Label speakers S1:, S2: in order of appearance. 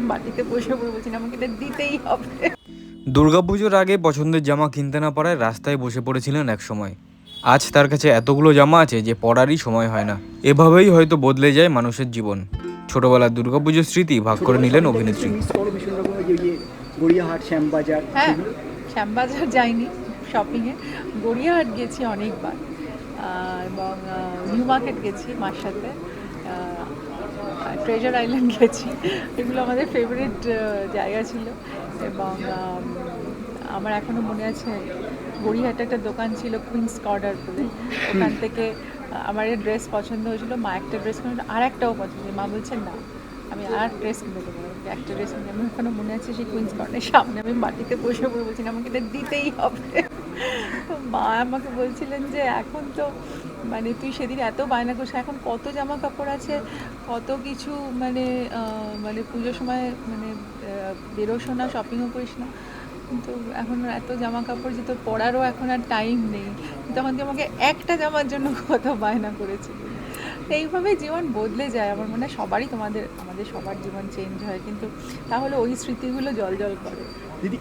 S1: আমি মাটিতে বসে পড়ে বলছি আমাকে এটা দিতেই হবে।
S2: দুর্গাপুজোর আগে পছন্দের জামা কিনতে না পারায় রাস্তায় বসে পড়েছিলেন এক সময়। আজ তার কাছে এতগুলো জামা আছে যে পরারই সময় হয় না। এভাবেই হয়তো বদলে যায় মানুষের জীবন। ছোটবেলার দুর্গাপুজোর স্মৃতি ভাগ করে নিলেন অভিনেত্রী।
S3: গড়িয়াহাট শ্যামবাজার
S1: হ্যাঁ শ্যামবাজার যাইনি শপিংয়ে গড়িয়াহাট গেছি অনেকবার। এবং নিউ মার্কেট গেছি মার সাথে। ট্রেজার আইল্যান্ড গেছি। এগুলো আমাদের ফেভারিট জায়গা ছিল। এবং আমার এখনও মনে আছে, গড়িয়াহাটে একটা দোকান ছিল কুইন্স কর্ডার বলে ওখান থেকে, আমার এই ড্রেস পছন্দ হয়েছিল, মা একটা ড্রেস কিনে আর একটাও পছন্দ মা বলছেন না, আমি আর ড্রেস কিনে দেবো একটা ড্রেস কিনে আমি এখনও মনে আছে সেই কুইন্স কর্ডারের সামনে আমি মাটিতে বসে পড়ে বলছি আমাকে এটা দিতেই হবে। মা আমাকে বলছিলেন যে এখন তো মানে তুই সেদিন এত বায়না করিস এখন কত জামা কাপড় আছে, কত কিছু মানে মানে পুজোর সময় মানে বেরোসো না শপিংও করিস না। কিন্তু এখন এত জামা কাপড় যে তোর পরারও এখন আর টাইম নেই। তখন তুই আমাকে একটা জামার জন্য কত বায়না করেছিলি। এইভাবে জীবন বদলে যায় আমার মনে হয়, সবারই তোমাদের, আমাদের সবার জীবন চেঞ্জ হয়। কিন্তু তাহলে ওই স্মৃতিগুলো জল জল করে।
S3: দিদি